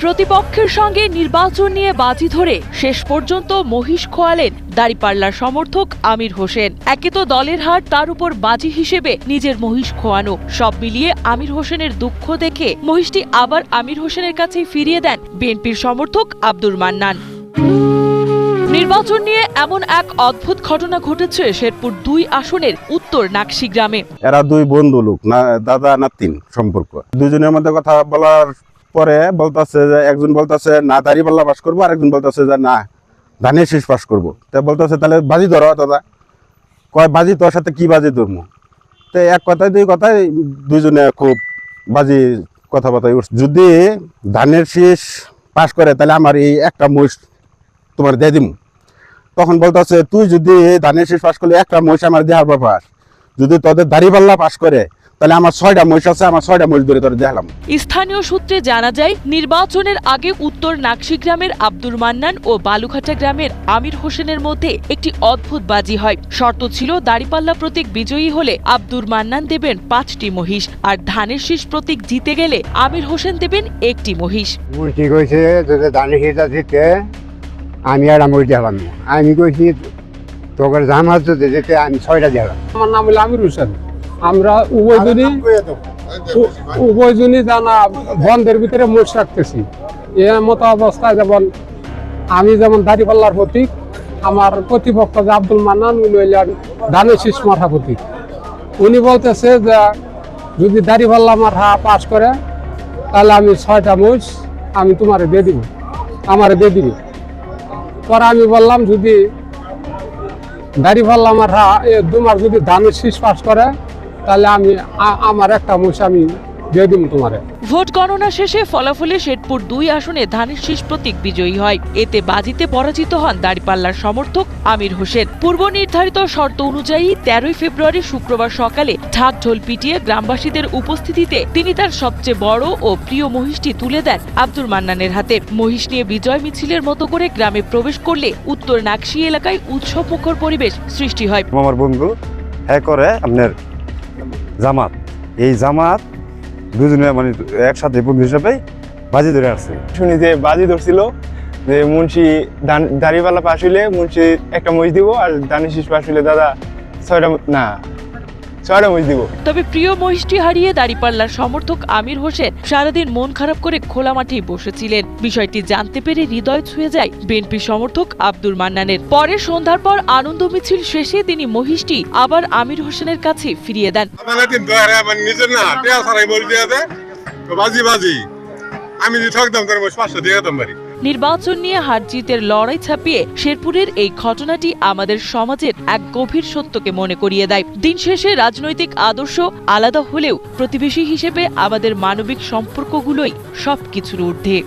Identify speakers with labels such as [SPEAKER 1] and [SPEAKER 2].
[SPEAKER 1] প্রতিপক্ষের সঙ্গে নির্বাচন নিয়ে বাজি ধরে শেষ পর্যন্ত মহিষ খোয়ালেন দাড়িপাল্লার সমর্থক আমির হোসেন। একে তো দলের হার, তার উপর বাজি হিসেবে নিজের মহিষ খোয়ানো। সব মিলিয়ে আমির হোসেনের দুঃখ দেখে মহিষটি আবার আমির হোসেনের কাছেই ফিরিয়ে দেন বিএনপির সমর্থক আব্দুর মান্নান। নির্বাচন নিয়ে এমন এক অদ্ভুত ঘটনা ঘটেছে শেরপুর দুই আসনের উত্তর নাকশি গ্রামে।
[SPEAKER 2] এরা দুই বন্ধু লোক, না, দাদা নাতিন সম্পর্ক। দুজনের মধ্যে কথা বলার পরে বলতেছে যে একজন বলতেছে, না দাড়ি পাল্লা পাস করব আর একজন বলতেছে যে, না, ধানের শীষ পাস করব। তো বলতেছে, তাহলে বাজি ধরো দাদা। কয়, বাজি তোর সাথে কি বাজি ধরবো তো এক কথায়, দুই কথায় দুইজনে খুব বাজি কথাবার্তায় উঠছে। যদি ধানের শীষ পাস করে, তাহলে আমার এই একটা মহিষ তোমার দিয়ে দিমু। তখন বলতেছে, তুই যদি ধানের শীষ পাস করলে একটা মহিষ আমার দেহার পাস। যদি তোদের দাড়িপাল্লা পাস করে তাহলে আমার ছয়টা মহিষ আছে আমার ছয়টা মহিষ ধরে তোর দেখালাম।
[SPEAKER 1] স্থানীয় সূত্রে জানা যায় নির্বাচনের আগে উত্তর নাকশি গ্রামের আব্দুর মান্নান ও বালুঘাটা গ্রামের আমির হোসেনের মধ্যে একটি অদ্ভুত বাজি হয়। শর্ত ছিল দাড়িপাল্লা প্রতীক বিজয়ী হলে আব্দুর মান্নান দেবেন পাঁচটি মহিষ আর ধানের শীষ প্রতীক জিতে গেলে আমির হোসেন দেবেন একটি মহিষ।
[SPEAKER 3] মুরগি কইছে যদি ধানের শীষটা দিতে আমি আর আমি দিলাম আমি কইছি তোকে জামাত যদি আমি ছয়টা দিলাম
[SPEAKER 4] আমার নাম হলো আমির হোসেন। আমরা উভয়জনই উ- উভয়জনই জানা বন্ধের ভিতরে মোট রাখতেছি। এ মতো অবস্থায় যেমন আমি যেমন দাড়িপাল্লার প্রতীক আমার প্রতিপক্ষ যে আব্দুল মান্নান উনি হইলেন ধানের শীষ মাথা প্রতীক উনি বলতেছে যে যদি দাড়িপাল্লা মাথা পাশ করে তাহলে আমি ছয়টা মোষ আমি তোমারে দিয়ে দিব আমারে দিয়ে দিবি। পরে আমি বললাম যদি দাড়ি পাল্লা মাথা এ তোমার যদি ধানের শীষ পাশ করে তাহলে আমি আমার একটা মোষ আমি দিয়ে দিব তোমারে।
[SPEAKER 1] ভোট গণনা শেষে ফলাফলে শেরপুর দুই আসনে ধানের শীষ প্রতীক বিজয়ী হয়। এতে বাজিতে পরাজিত হন দাড়িপাল্লার সমর্থক আমির হোসেন। পূর্ব নির্ধারিত শর্ত অনুযায়ী তেরোই ফেব্রুয়ারি শুক্রবার সকালে ঢাক ঢোল পিটিয়ে গ্রামবাসীদের উপস্থিতিতে তিনি তার সবচেয়ে বড় ও প্রিয় মহিষটি তুলে দেন আব্দুর মান্নানের হাতে। মহিষ নিয়ে বিজয় মিছিলের মতো করে গ্রামে প্রবেশ করলে উত্তর নাকশি এলাকায় উৎসবমুখর পরিবেশ সৃষ্টি হয়।
[SPEAKER 5] আমার বন্ধু হ্যাঁ করে আপনার জামাত। এই জামাত দুজনে মানে একসাথে বন্ধু হিসাবে বাজি ধরে আসছে।
[SPEAKER 6] শুনি যে বাজি ধরছিল, যে মুন্সি দাড়িপাল্লা পাশ হইলে মুন্সি একটা মহিষ দিব আর দানি শীষ পাশ হইলে দাদা ছয়টা না ছয়টা মহিষ দিব।
[SPEAKER 1] তবে প্রিয় মহিষটি হারিয়ে দাঁড়িপাল্লার সমর্থক আমির হোসেন সারাদিন মন খারাপ করে খোলা মাঠেই বসেছিলেন। বিষয়টি জানতে পেরে হৃদয় ছুঁয়ে যায় বিএনপি সমর্থক আব্দুর মান্নানের। পরে সন্ধ্যার পর আনন্দ মিছিল শেষে তিনি মহিষটি আবার আমির হোসেনের কাছে ফিরিয়ে দেন।
[SPEAKER 7] আমার তিন দোয়ারে আমার নিজের না টেয়া সারাই বলি দিয়ে দে। তো বাজি বাজি। আমি যদি ঠকতাম তার পাঁচশো দিয়ে দিতাম বাড়ি।
[SPEAKER 1] নির্বাচন নিয়ে হারজিতের লড়াই ছাপিয়ে শেরপুরের এই ঘটনাটি আমাদের সমাজের এক গভীর সত্যকে মনে করিয়ে দেয়। দিন শেষে রাজনৈতিক আদর্শ আলাদা হলেও প্রতিবেশী হিসেবে আমাদের মানবিক সম্পর্কগুলোই সবকিছুর ঊর্ধ্বে।